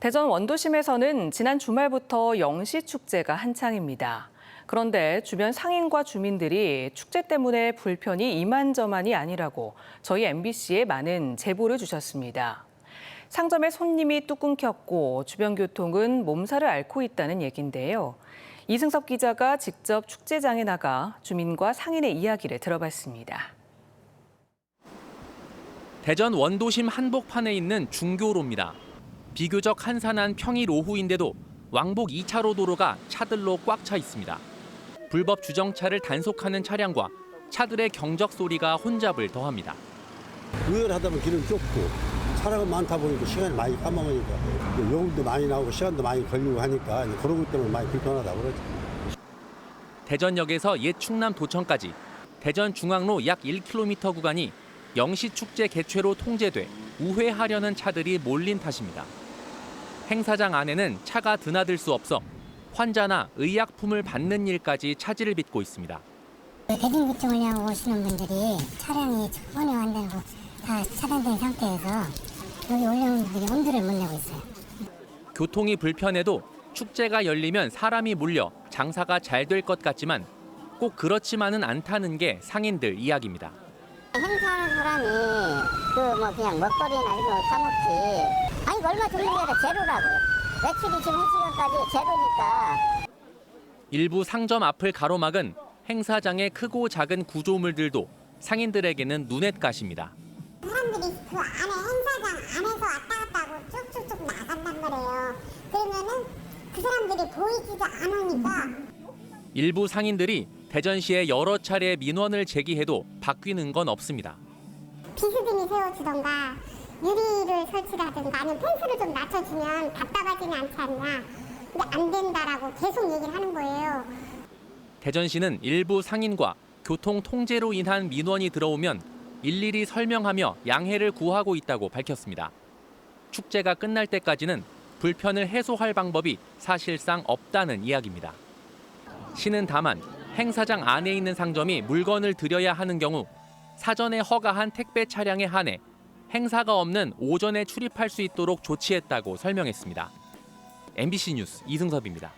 대전 원도심에서는 지난 주말부터 영시 축제가 한창입니다. 그런데 주변 상인과 주민들이 축제 때문에 불편이 이만저만이 아니라고 저희 MBC에 많은 제보를 주셨습니다. 상점에 손님이 뚝 끊겼고 주변 교통은 몸살을 앓고 있다는 얘긴데요. 이승섭 기자가 직접 축제장에 나가 주민과 상인의 이야기를 들어봤습니다. 대전 원도심 한복판에 있는 중교로입니다. 비교적 한산한 평일 오후인데도 왕복 2차로 도로가 차들로 꽉 차 있습니다. 불법 주정차를 단속하는 차량과 차들의 경적 소리가 혼잡을 더합니다. 우연하다 보면 길은 좁고 사람은 많다 보니까 시간이 많이 까먹으니까 요금도 많이 나오고 시간도 많이 걸리고 하니까 그런 것 때문에 많이 불편하다고 그러지. 대전역에서 옛 충남 도청까지 대전 중앙로 약 1km 구간이 영시 축제 개최로 통제돼 우회하려는 차들이 몰린 탓입니다. 행사장 안에는 차가 드나들 수 없어 환자나 의약품을 받는 일까지 차질을 빚고 있습니다. 대중교통을 이용하고 오시는 분들이 차량이 전혀 안 되고 다 차단된 상태에서 여기 올라오는 분들이 엄두를 못 내고 있어요. 교통이 불편해도 축제가 열리면 사람이 몰려 장사가 잘 될 것 같지만 꼭 그렇지만은 않다는 게 상인들 이야기입니다. 행사하는 사람이 그 뭐 그냥 먹거리나 이런 거 사먹지. 얼마 아니라 제로라고요. 매출이 지금 한 시간까지 제로니까 일부 상점 앞을 가로막은 행사장의 크고 작은 구조물들도 상인들에게는 눈엣가십니다. 사람들이 그 안에 행사장 안에서 왔다 갔다 하고 쭉쭉쭉 나간단 말이에요. 그러면은 그 사람들이 보이지도 않으니까 일부 상인들이 대전시에 여러 차례 민원을 제기해도 바뀌는 건 없습니다. 비스듬히 세워주던가 유리를 설치라든가 아니면 펜스를 좀 낮춰주면 답답하지는 않지 않냐. 근데 안 된다라고 계속 얘기를 하는 거예요. 대전시는 일부 상인과 교통 통제로 인한 민원이 들어오면 일일이 설명하며 양해를 구하고 있다고 밝혔습니다. 축제가 끝날 때까지는 불편을 해소할 방법이 사실상 없다는 이야기입니다. 시는 다만 행사장 안에 있는 상점이 물건을 들여야 하는 경우 사전에 허가한 택배 차량에 한해 행사가 없는 오전에 출입할 수 있도록 조치했다고 설명했습니다. MBC 뉴스 이승섭입니다.